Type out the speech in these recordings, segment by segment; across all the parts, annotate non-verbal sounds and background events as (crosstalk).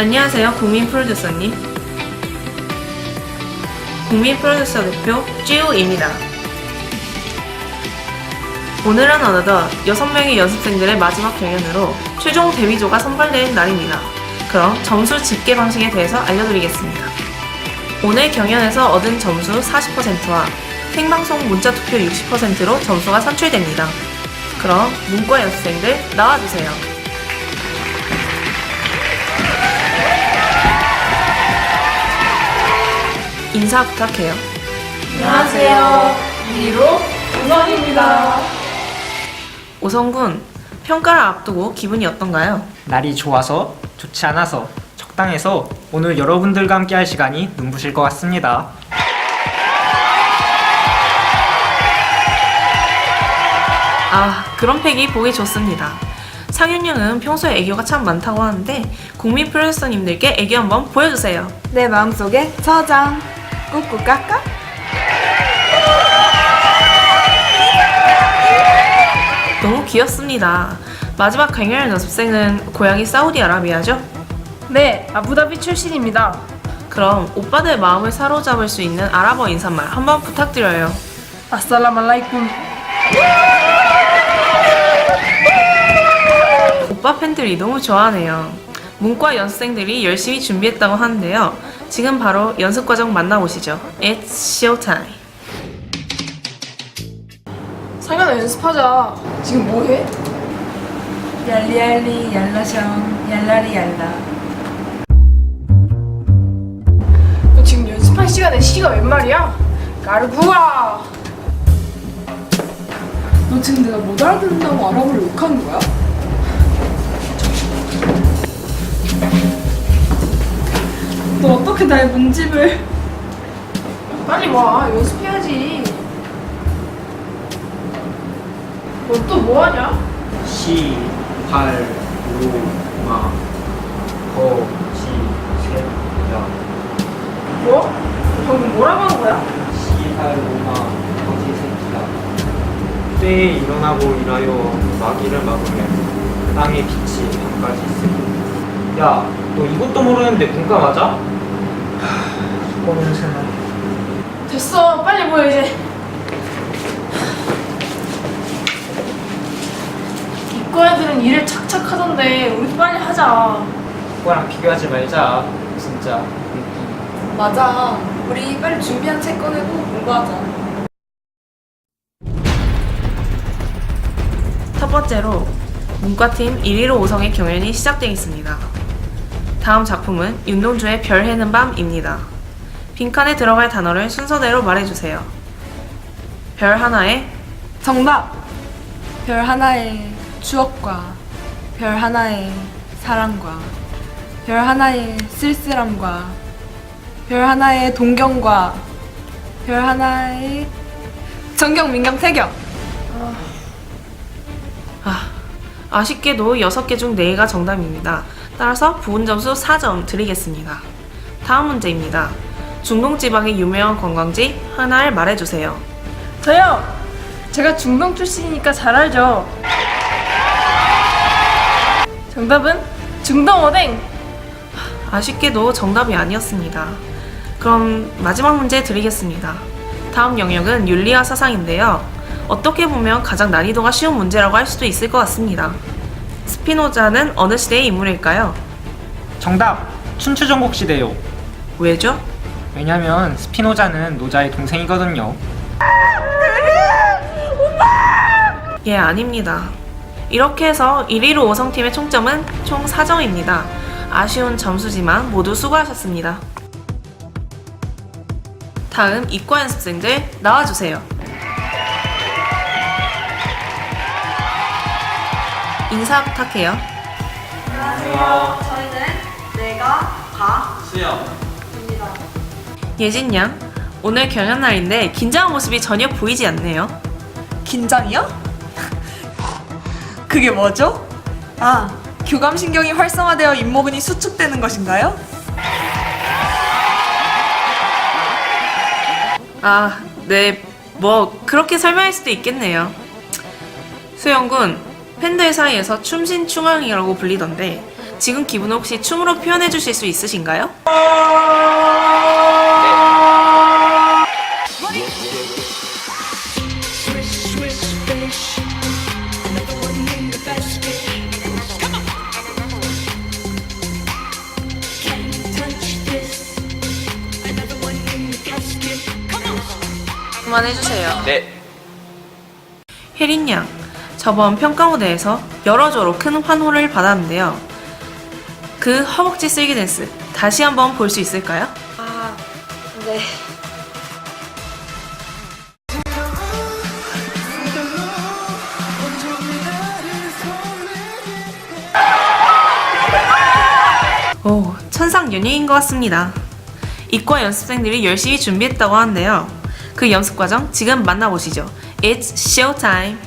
안녕하세요, 국민 프로듀서님. 국민 프로듀서 대표 쭈입니다. 오늘은 어느덧 6명의 연습생들의 마지막 경연으로 최종 데뷔조가 선발되는 날입니다. 그럼 점수 집계 방식에 대해서 알려드리겠습니다. 오늘 경연에서 얻은 점수 40%와 생방송 문자 투표 60%로 점수가 산출됩니다. 그럼 문과 연습생들 나와주세요. 인사 부탁해요. 안녕하세요. 이로 우선입니다. 오성군, 평가를 앞두고 기분이 어떤가요? 날이 좋아서 좋지 않아서 적당해서 오늘 여러분들과 함께 할 시간이 눈부실 것 같습니다. 아, 그런 팩이 보기 좋습니다. 상윤형은 평소에 애교가 참 많다고 하는데 국민 프로듀서님들께 애교 한번 보여주세요. 내 마음속에 저장. 꾹꾹 깎아? 너무 귀엽습니다. 마지막 강연 연습생은 고향이 사우디아라비아죠? 네, 아부다비 출신입니다. 그럼 오빠들 마음을 사로잡을 수 있는 아랍어 인사말 한번 부탁드려요. 아살라말라이쿰. 오빠 팬들이 너무 좋아하네요. 문과 연습생들이 열심히 준비했다고 하는데요. 지금 바로 연습 과정 만나보시죠. It's showtime. 상현아 연습하자. 지금 뭐해? 얄리얄리 얄라샹 얄라리 얄라. 너 지금 연습할 시간에 시가 웬 말이야? 까르구아. 너 지금 내가 못 알아듣는다고 아랍어를 욕하는 거야? 너 어떻게 나의 문집을 빨리 와 연습해야지 너 또 뭐하냐? 시, 발, 로, 마, 거, 지, 세, 야. 뭐? 방금 뭐라고 한 거야? 시, 발, 로, 마, 거, 지, 세, 야. 때에 일어나고 일하여 마귀를 막으며 땅의 빛이 밤까지 있으니. 야, 너 이것도 모르는데 문과 맞아? 하, 이거는 세나. 됐어 빨리 모여 이제 이과 애들은 일을 착착 하던데 우리 빨리 하자 그거랑 비교하지 말자. 진짜. 맞아. 우리 빨리 준비한 책 꺼내고 공부하자. 첫 번째로 문과팀 1위로 5성의 경연이 시작되겠습니다. 다음 작품은 윤동주의 별 해는 밤입니다. 빈칸에 들어갈 단어를 순서대로 말해주세요. 별 하나에 정답! 별 하나의 추억과 별 하나의 사랑과 별 하나의 쓸쓸함과 별 하나의 동경과 별 하나의 정경, 민경, 태경! 아, 아쉽게도 6개 중 4개가 정답입니다. 따라서 부분 점수 4점 드리겠습니다. 다음 문제입니다. 중동지방의 유명한 관광지 하나를 말해주세요. 저요 제가 중동 출신이니까 잘 알죠 정답은 중동 어댕 아쉽게도 정답이 아니었습니다. 그럼 마지막 문제 드리겠습니다. 다음 영역은 윤리와 사상인데요. 어떻게 보면 가장 난이도가 쉬운 문제라고 할 수도 있을 것 같습니다. 스피노자는 어느 시대의 인물일까요? 정답! 춘추전국 시대요. 왜죠? 왜냐면 스피노자는 노자의 동생이거든요. (laughs) 예, 아닙니다. 이렇게 해서 1위로 5성팀의 총점은 총 4점입니다. 아쉬운 점수지만 모두 수고하셨습니다. 다음 이과 연습생들 나와주세요. 인사 부탁해요. 저희는 내가 다 수영. 예진 양, 오늘 경연 날인데 긴장한 모습이 전혀 보이지 않네요. 긴장이요? 그게 뭐죠? 아, 교감신경이 활성화되어 잇모근이 수축되는 것인가요? 아, 네, 뭐 그렇게 설명할 수도 있겠네요. 수영군 팬들 사이에서 춤신 충왕이라고 불리던데 지금 기분을 혹시 춤으로 표현해 주실 수 있으신가요? 그만 해주세요. 네. 혜린 양, 저번 평가 무대에서 여러 조로 큰 환호를 받았는데요. 그 허벅지 쓸기 댄스 다시 한번 볼 수 있을까요? 아, 네. 오, 천상 연예인 것 같습니다. 이과 연습생들이 열심히 준비했다고 하는데요. 그 연습 과정 지금 만나보시죠. It's show time.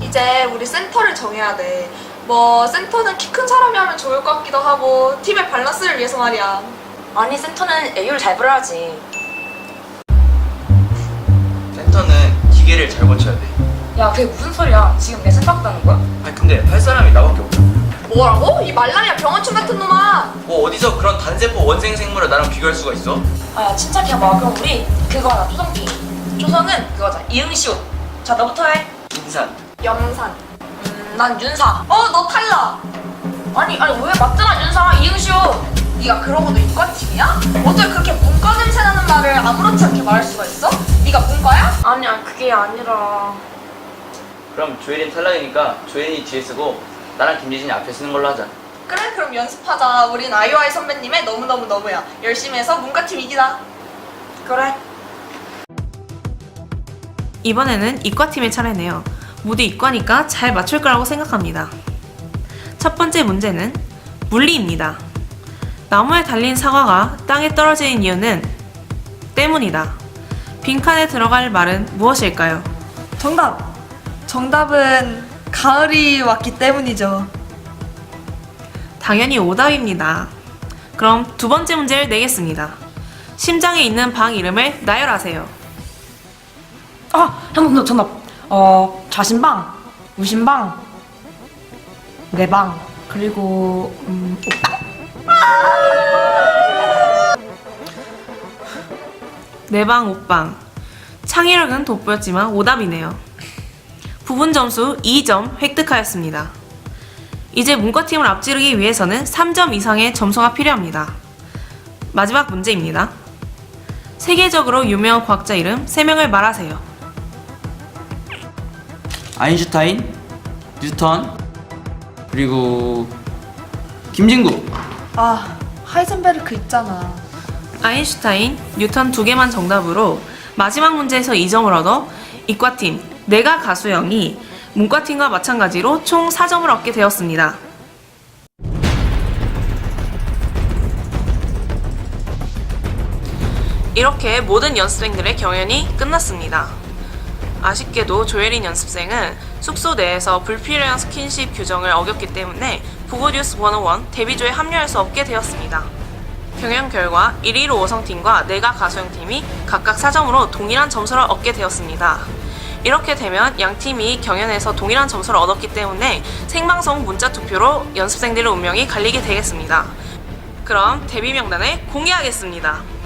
이제 우리 센터를 정해야 돼. 뭐 센터는 키 큰 사람이 하면 좋을 것 같기도 하고 팀의 밸런스를 위해서 말이야. 아니 센터는 애교를 잘 부려야지 센터는 기계를 잘 고쳐야 돼. 야 그게 무슨 소리야 지금 내 센터 다는 거야? 아니 근데 할 사람이 나밖에 없잖아. 뭐라고? 이 말랑이야 병원충 같은 놈아. 뭐 어디서 그런 단세포 원생 생물을 나랑 비교할 수가 있어? 아야 침착해봐 그럼 우리 그거 하자 초성기 초성은 그거자 이응시옷 자 너부터 해 인산. 염산. 음, 난 윤사 어, 너 탈락. 아니 아니 왜 맞잖아 윤사 이응시옷 네가 그러고도 이과팀이야? 어떻게 그렇게 문과 냄새 나는 말을 아무렇지 않게 말할 수가 있어? 네가 문과야? 아니야 그게 아니라 그럼 조혜린 탈락이니까 조혜린이 뒤에 쓰고 나랑 김예진이 앞에 쓰는 걸로 하자. 그래 그럼 연습하자. 우린 아이오아이 선배님의 너무너무 너무야. 열심히 해서 문과팀 이기자. 그래 이번에는 이과팀의 차례네요. 모두 이과니까 잘 맞출 거라고 생각합니다. 첫 번째 문제는 물리입니다. 나무에 달린 사과가 땅에 떨어지는 이유는 때문이다. 빈칸에 들어갈 말은 무엇일까요? 정답. 정답은 가을이 왔기 때문이죠. 당연히 오답입니다. 그럼 두 번째 문제를 내겠습니다. 심장에 있는 방 이름을 나열하세요. 아 정답 정답 어 자신방 우신방 내 방 그리고 음 내방 옷방 창의력은 돋보였지만 오답이네요. 부분 점수 2점 획득하였습니다. 이제 문과팀을 앞지르기 위해서는 3점 이상의 점수가 필요합니다. 마지막 문제입니다. 세계적으로 유명한 과학자 이름 3명을 말하세요. 아인슈타인, 뉴턴, 그리고 김진구. 아 하이젠베르크 있잖아. 아인슈타인, 뉴턴 두 개만 정답으로 마지막 문제에서 2점을 얻어 이과팀 내가 가수형이 문과팀과 마찬가지로 총 4점을 얻게 되었습니다. 이렇게 모든 연습생들의 경연이 끝났습니다. 아쉽게도 조혜린 연습생은 숙소 내에서 불필요한 스킨십 규정을 어겼기 때문에 부고뉴스 101 데뷔조에 합류할 수 없게 되었습니다. 경연 결과 1위로 5성팀과 내가 가수형팀이 각각 4점으로 동일한 점수를 얻게 되었습니다. 이렇게 되면 양 팀이 경연에서 동일한 점수를 얻었기 때문에 생방송 문자 투표로 연습생들의 운명이 갈리게 되겠습니다. 그럼 데뷔 명단을 공개하겠습니다.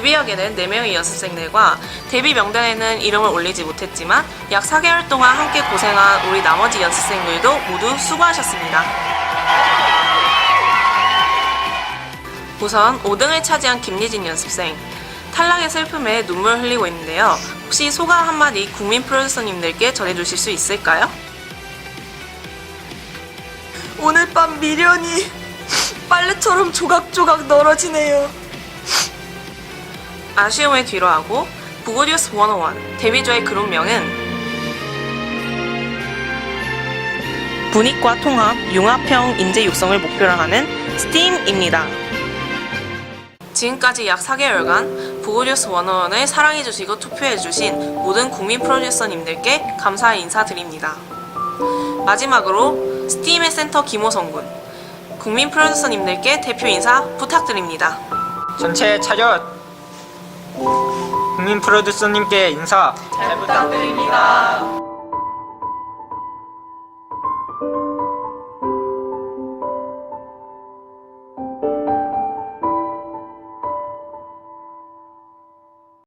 된 4명의 연습생들과 데뷔 명단에는 이름을 올리지 못했지만 약 4개월 동안 함께 고생한 우리 나머지 연습생들도 모두 수고하셨습니다. 우선 5등을 차지한 김예진 연습생. 탈락의 슬픔에 눈물 흘리고 있는데요. 혹시 소감 한마디 국민 프로듀서님들께 전해주실 수 있을까요? 오늘 밤 미련이 빨래처럼 조각조각 널어지네요. 아쉬움을 뒤로하고 부고뉴스 101 데뷔조의 그룹명은 분익과 통합, 융합형 인재 육성을 목표로 하는 스팀입니다. 지금까지 약 4개월간 부고뉴스 원어원을 사랑해주시고 투표해주신 모든 국민 프로듀서님들께 감사의 인사드립니다. 마지막으로 스팀의 센터 김호성군 국민 프로듀서님들께 대표 인사 부탁드립니다. 전체 차렷! 국민 프로듀서님께 인사 잘 부탁드립니다.